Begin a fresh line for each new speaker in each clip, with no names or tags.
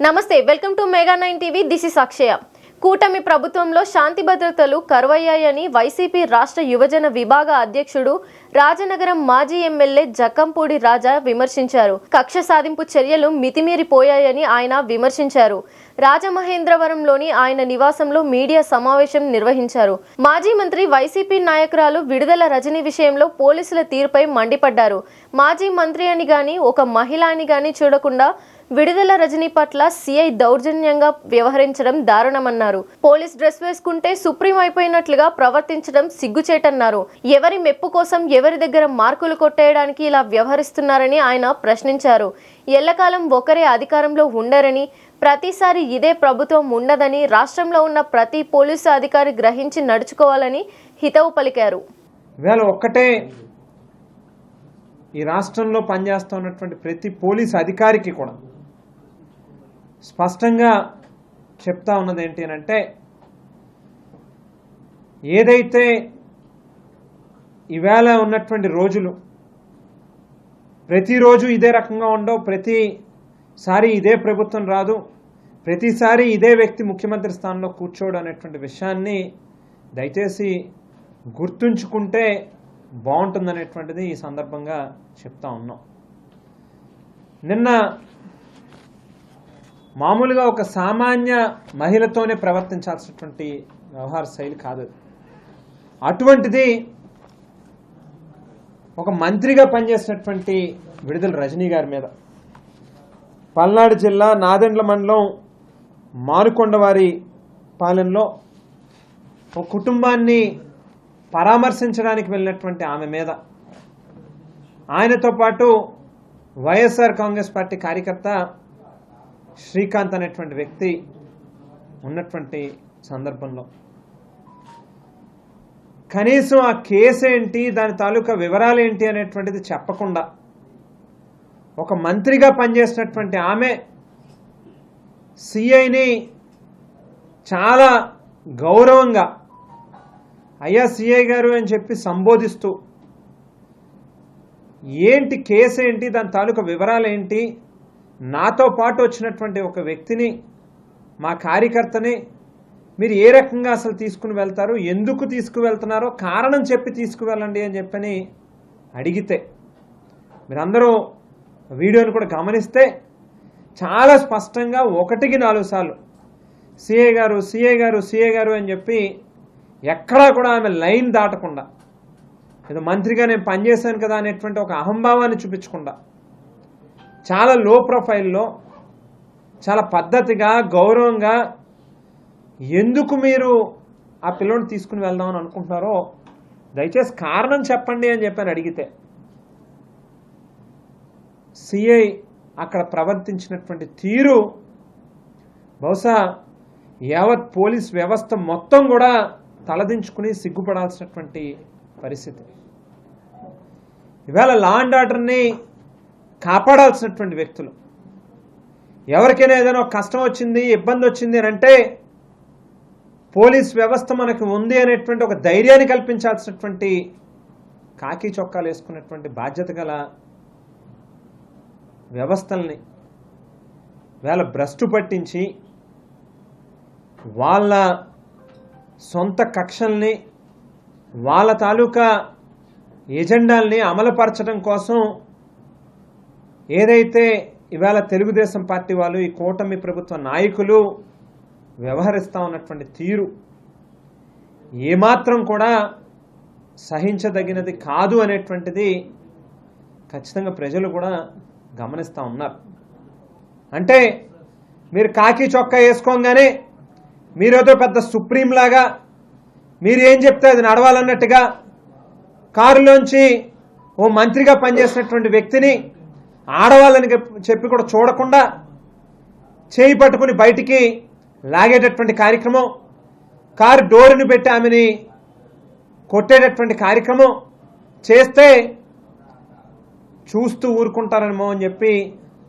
నమస్తే welcome to Mega nine TV. This is Akshaya. కూటమి ప్రభుత్వంలో శాంతి భద్రతలు కరువయ్యాయని వైసీపీ రాష్ట్ర యువజన విభాగ అధ్యక్షుడు రాజనగరం మాజీ ఎమ్మెల్యే జక్కంపూడి రాజా విమర్శించారు. కక్ష సాధింపు చర్యలు మితిమీరిపోయాయని ఆయన విమర్శించారు. రాజమహేంద్రవరంలోని ఆయన నివాసంలో మీడియా సమావేశం నిర్వహించారు. మాజీ మంత్రి వైసీపీ నాయకురాలు విడుదల రజని విషయంలో పోలీసుల తీరుపై మండిపడ్డారు. మాజీ మంత్రి అని గాని ఒక మహిళ అని గాని చూడకుండా విడుదల రజనీ పట్ల సిఐ దౌర్జన్యంగా వ్యవహరించడం దారుణమన్నారు. పోలీస్ డ్రెస్ వేసుకుంటే సుప్రీం అయిపోయినట్లుగా ప్రవర్తించడం సిగ్గుచేటన్నారు. ఎవరి మెప్పు కోసం ఎవరి దగ్గర మార్కులు కొట్టేయడానికి ఇలా వ్యవహరిస్తున్నారని ఆయన ప్రశ్నించారు. ఎల్లకాలం ఒకరే అధికారంలో ఉండరని ప్రతిసారి ఇదే ప్రభుత్వం ఉండదని రాష్ట్రంలో ఉన్న ప్రతి పోలీసు అధికారి గ్రహించి నడుచుకోవాలని హితవు పలికారు.
ఇవాళ ఒక్కటే ఈ రాష్ట్రంలో పనిచేస్తున్నటువంటి ప్రతి పోలీస్ అధికారికి కూడా స్పష్టంగా చెప్తా ఉన్నది ఏంటి అని అంటే ఏదైతే ఇవాళ ఉన్నటువంటి రోజులు ప్రతిరోజు ఇదే రకంగా ఉండవు ప్రతిసారి ఇదే ప్రభుత్వం రాదు ప్రతిసారి ఇదే వ్యక్తి ముఖ్యమంత్రి స్థానంలో కూర్చోడు అనేటువంటి విషయాన్ని దయచేసి గుర్తుంచుకుంటే బాగుంటుందనేటువంటిది ఈ సందర్భంగా చెప్తా ఉన్నాం. నిన్న మామూలుగా ఒక సామాన్య మహిళతోనే ప్రవర్తించాల్సినటువంటి వ్యవహార శైలి కాదు. అటువంటిది ఒక మంత్రిగా పనిచేసినటువంటి విడుదల రజనీ గారి మీద. పల్నాడు జిల్లా నాదెండ్ల మండలం మారుకొండవారి పాలెంలో ఒక కుటుంబాన్ని పరామర్శించడానికి వెళ్ళినటువంటి ఆమె మీద. ఆయనతో పాటు వైఎస్ఆర్ కాంగ్రెస్ పార్టీ కార్యకర్త శ్రీకాంత్ అనేటువంటి వ్యక్తి ఉన్నటువంటి సందర్భంలో. కనీసం ఆ కేసు ఏంటి దాని తాలూకా వివరాలు ఏంటి అనేటువంటిది చెప్పకుండా ఒక మంత్రిగా పనిచేసినటువంటి ఆమె సిఐని చాలా గౌరవంగా అయ్యా సిఐ గారు అని చెప్పి సంబోధిస్తూ ఏంటి కేసు ఏంటి దాని తాలూకా వివరాలు ఏంటి నాతో పాటు వచ్చినటువంటి ఒక వ్యక్తిని మా కార్యకర్తని మీరు ఏ రకంగా అసలు తీసుకుని వెళ్తారు ఎందుకు తీసుకువెళ్తున్నారో కారణం చెప్పి తీసుకువెళ్ళండి అని చెప్పని అడిగితే మీరందరూ వీడియోని కూడా గమనిస్తే చాలా స్పష్టంగా ఒకటికి నాలుగు సార్లు సిఏ గారు సిఏ గారు సిఏ గారు అని చెప్పి ఎక్కడా కూడా ఆమె లైన్ దాటకుండా ఏదో మంత్రిగా నేను పనిచేశాను కదా అనేటువంటి ఒక అహంభావాన్ని చూపించకుండా చాలా లో ప్రొఫైల్లో చాలా పద్ధతిగా గౌరవంగా ఎందుకు మీరు ఆ పిల్లోని తీసుకుని వెళ్దామని అనుకుంటున్నారో దయచేసి కారణం చెప్పండి అని చెప్పని అడిగితే సిఐ అక్కడ ప్రవర్తించినటువంటి తీరు బహుశా యావత్ పోలీస్ వ్యవస్థ మొత్తం కూడా తలదించుకుని సిగ్గుపడాల్సినటువంటి పరిస్థితి. ఇవాళ లా అండ్ ఆర్డర్ని కాపాడాల్సినటువంటి వ్యక్తులు. ఎవరికైనా ఏదైనా కష్టం వచ్చింది ఇబ్బంది వచ్చింది అని అంటే పోలీస్ వ్యవస్థ మనకు ఉంది అనేటువంటి ఒక ధైర్యాన్ని కల్పించాల్సినటువంటి కాకి చొక్కాలు వేసుకున్నటువంటి బాధ్యత గల వ్యవస్థల్ని వేళ భ్రష్టు పట్టించి వాళ్ళ సొంత కక్షల్ని వాళ్ళ తాలూకా ఎజెండాల్ని అమలుపరచడం కోసం ఏదైతే ఇవాళ తెలుగుదేశం పార్టీ వాళ్ళు ఈ కూటమి ప్రభుత్వ నాయకులు వ్యవహరిస్తూ ఉన్నటువంటి తీరు ఏమాత్రం కూడా సహించదగినది కాదు అనేటువంటిది ఖచ్చితంగా ప్రజలు కూడా గమనిస్తూ ఉన్నారు. అంటే మీరు కాకి చొక్కా వేసుకోగానే మీరేదో పెద్ద సుప్రీంలాగా మీరు ఏం చెప్తే అది నడవాలన్నట్టుగా కారులోంచి ఓ మంత్రిగా పనిచేసినటువంటి వ్యక్తిని ఆడవాళ్ళని చెప్పి కూడా చూడకుండా చేయి పట్టుకుని బయటికి లాగేటటువంటి కార్యక్రమం కారు డోరుని పెట్టి ఆమెని కొట్టేటటువంటి కార్యక్రమం చేస్తే చూస్తూ ఊరుకుంటారేమో అని చెప్పి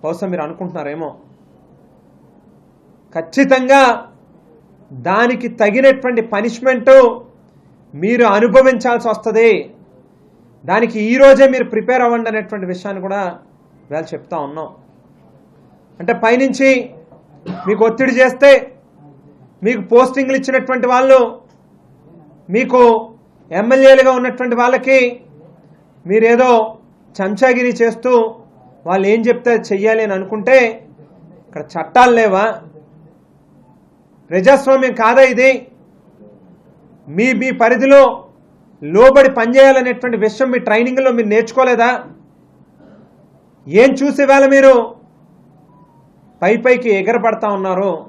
బహుశా మీరు అనుకుంటున్నారేమో. ఖచ్చితంగా దానికి తగినటువంటి పనిష్మెంటు మీరు అనుభవించాల్సి వస్తుంది. దానికి ఈరోజే మీరు ప్రిపేర్ అవ్వండి అనేటువంటి విషయాన్ని కూడా వేళ చెప్తా ఉన్నాం. అంటే పైనుంచి మీకు ఒత్తిడి చేస్తే మీకు పోస్టింగ్లు ఇచ్చినటువంటి వాళ్ళు మీకు ఎమ్మెల్యేలుగా ఉన్నటువంటి వాళ్ళకి మీరేదో చంచాగిరి చేస్తూ వాళ్ళు ఏం చెప్తే చెయ్యాలి అని అనుకుంటే ఇక్కడ చట్టాలు లేవా? ప్రజాస్వామ్యం కాదా ఇది? మీ మీ పరిధిలో లోబడి పనిచేయాలనేటువంటి విషయం మీ ట్రైనింగ్లో మీరు నేర్చుకోలేదా? ఏం చూసే వేళ మీరు? పై పైకి ఎగరపడతా ఉన్నారు.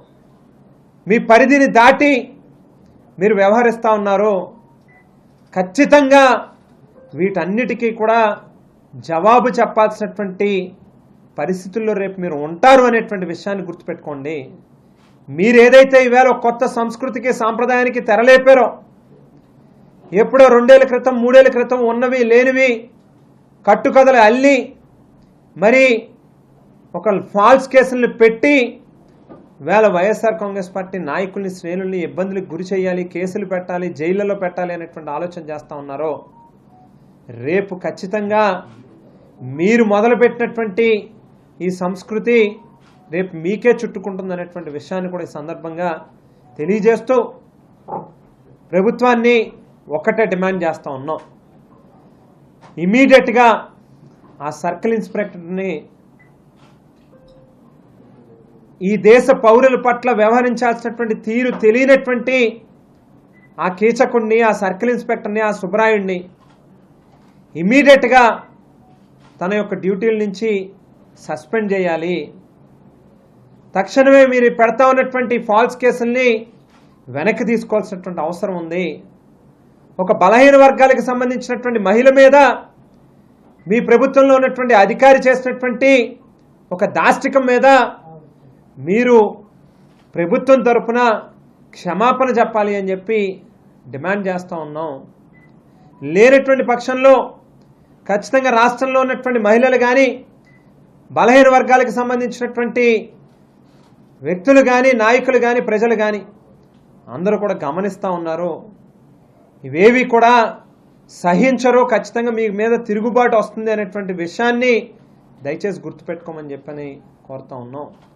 మీ పరిధిని దాటి మీరు వ్యవహరిస్తూ ఉన్నారు. ఖచ్చితంగా వీటన్నిటికీ కూడా జవాబు చెప్పాల్సినటువంటి పరిస్థితుల్లో రేపు మీరు ఉంటారు అనేటువంటి విషయాన్ని గుర్తుపెట్టుకోండి. మీరు ఏదైతే ఈవేళ కొత్త సంస్కృతికి సాంప్రదాయానికి తెరలేపారో ఎప్పుడో రెండేళ్ళ క్రితం మూడేళ్ళ క్రితం ఉన్నవి లేనివి కట్టుకథలు అల్లి మరి ఒక ఫాల్స్ కేసులను పెట్టి వేళ వైఎస్ఆర్ కాంగ్రెస్ పార్టీ నాయకుల్ని శ్రేణుల్ని ఇబ్బందులకు గురి చేయాలి కేసులు పెట్టాలి జైళ్ళలో పెట్టాలి అనేటువంటి ఆలోచన చేస్తూ ఉన్నారో రేపు ఖచ్చితంగా మీరు మొదలుపెట్టినటువంటి ఈ సంస్కృతి రేపు మీకే చుట్టుకుంటుంది అనేటువంటి విషయాన్ని కూడా ఈ సందర్భంగా తెలియజేస్తూ ప్రభుత్వాన్ని ఒకటే డిమాండ్ చేస్తూ ఉన్నాం. ఇమీడియట్గా ఆ సర్కిల్ ఇన్స్పెక్టర్ని ఈ దేశ పౌరుల పట్ల వ్యవహరించాల్సినటువంటి తీరు తెలియనటువంటి ఆ కీచకుణ్ణి ఆ సర్కిల్ ఇన్స్పెక్టర్ని ఆ సుబ్రాయుణ్ణి ఇమీడియట్గా తన యొక్క డ్యూటీల నుంచి సస్పెండ్ చేయాలి. తక్షణమే మీరు పెడతా ఉన్నటువంటి ఫాల్స్ కేసుల్ని వెనక్కి తీసుకోవాల్సినటువంటి అవసరం ఉంది. ఒక బలహీన వర్గాలకు సంబంధించినటువంటి మహిళ మీద మీ ప్రభుత్వంలో ఉన్నటువంటి అధికారి చేసినటువంటి ఒక దాష్టికం మీద మీరు ప్రభుత్వం తరఫున క్షమాపణ చెప్పాలి అని చెప్పి డిమాండ్ చేస్తూ ఉన్నాం. లేనటువంటి పక్షంలో ఖచ్చితంగా రాష్ట్రంలో ఉన్నటువంటి మహిళలు కానీ బలహీన వర్గాలకు సంబంధించినటువంటి వ్యక్తులు కానీ నాయకులు కానీ ప్రజలు కానీ అందరూ కూడా గమనిస్తూ ఉన్నారు. ఇవేవి కూడా సహించరో ఖచ్చితంగా మీ మీద తిరుగుబాటు వస్తుంది అనేటువంటి విషయాన్ని దయచేసి గుర్తుపెట్టుకోమని చెప్పని కోరుతా ఉన్నాం.